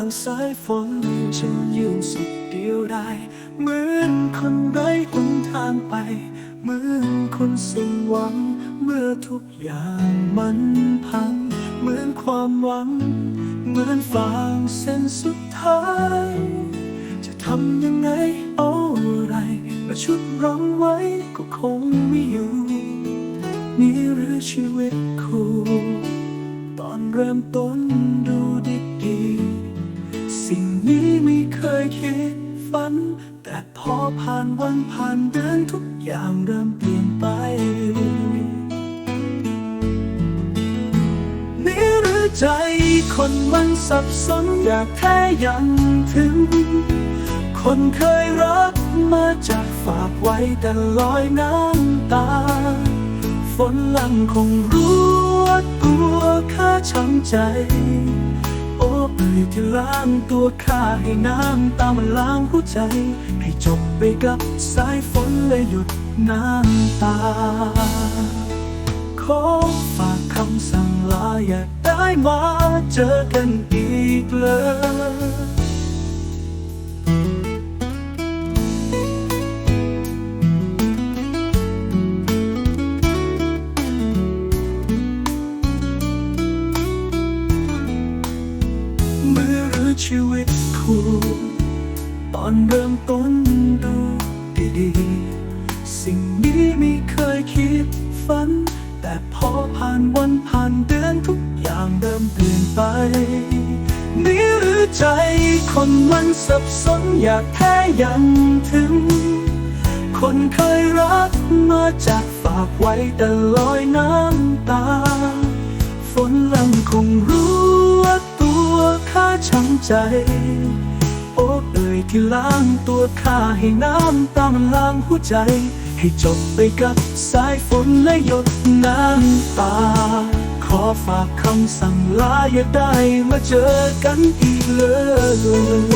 างสายฝนฉันยืนสุดเดียวได้ เหมือนคนไร้หนทางไป เหมือนคนสิ้นหวัง เมื่อทุกอย่างมันพัง เหมือนความหวัง เหมือนฟางเส้นสุดท้าย จะทำยังไงเอาอะไรมาชุดรั้งไว้ก็คงไม่อยู่นี่หรือชีวิตคู่ ตอนเริ่มต้น นี้ไม่เคยคิดฝัน แต่พอผ่านวันผ่านเดือนทุกอย่างเริ่มเปลี่ยนไป นี่หรือใจคนมันสับสนอยากแท้ยังถึง คนเคยรักมาจากฝากไว้แต่ลอยน้ำตา ฝนลังคงรู้ว่าตัวข้าช้ำใจ เอ่ยที่ล้างตัวข้าให้น้ำตามันล้างหัวใจ ให้จบไปกับสายฝนและหยุดน้ำตา ขอฝากคำสั่งลาอยากได้มาเจอกันอีกเลย ชีวิตคู่ตอนเริ่มต้นดูดีๆ สิ่งนี้ไม่เคยคิดฝัน แต่พอผ่านวันผ่านเดือนทุกอย่างเริ่มเปลี่ยนไป นี่หรือใจคนมันสับสนอยากแท้ยังถึง คนเคยรักมาจากฝากไว้แต่ลอยน้ำตา ฝนลังคง ช้ำใจ โอ้เอ่ยที่ล้างตัวข้าให้น้ำตามันล้างหัวใจ ให้จบไปกับสายฝนและหยดน้ำตา ขอฝากคำสั่งลาอย่าได้มาเจอกันอีกเลย